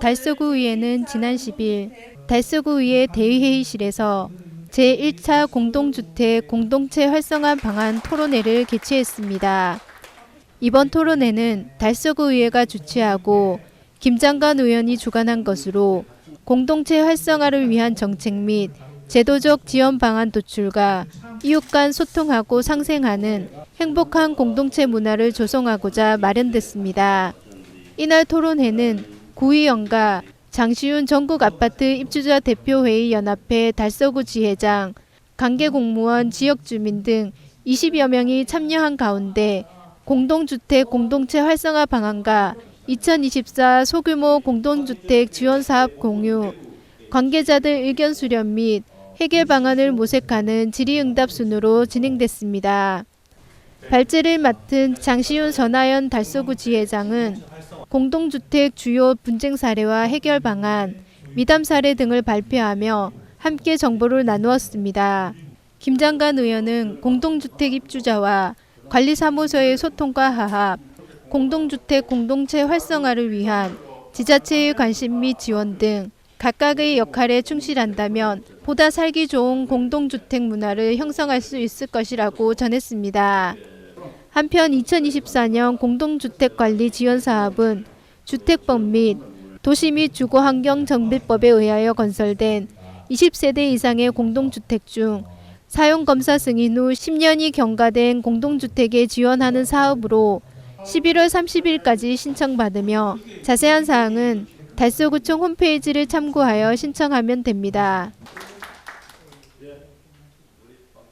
달서구의회는 지난 10일 달서구의회 대의회의실에서 제1차 공동주택 공동체 활성화 방안 토론회를 개최했습니다. 이번 토론회는 달서구의회가 주최하고 김 장관 의원이 주관한 것으로 공동체 활성화를 위한 정책 및 제도적 지원 방안 도출과 이웃 간 소통하고 상생하는 행복한 공동체 문화를 조성하고자 마련됐습니다. 이날 토론회는 구의원과 장시윤 전국 아파트 입주자 대표회의 연합회 달서구 지회장, 관계 공무원, 지역 주민 등 20여 명이 참여한 가운데 공동주택 공동체 활성화 방안과 2024 소규모 공동주택 지원 사업 공유, 관계자들 의견 수렴 및 해결 방안을 모색하는 질의응답 순으로 진행됐습니다. 발제를 맡은 장시윤 전하연 달서구 지회장은 공동주택 주요 분쟁 사례와 해결 방안, 미담 사례 등을 발표하며 함께 정보를 나누었습니다. 김 장관 의원은 공동주택 입주자와 관리사무소의 소통과 화합, 공동주택 공동체 활성화를 위한 지자체의 관심 및 지원 등 각각의 역할에 충실한다면 보다 살기 좋은 공동주택 문화를 형성할 수 있을 것이라고 전했습니다. 한편 2024년 공동주택관리 지원 사업은 주택법 및 도시 및 주거환경 정비법에 의하여 건설된 20세대 이상의 공동주택 중 사용검사 승인 후 10년이 경과된 공동주택에 지원하는 사업으로 11월 30일까지 신청받으며 자세한 사항은 달서구청 홈페이지를 참고하여 신청하면 됩니다.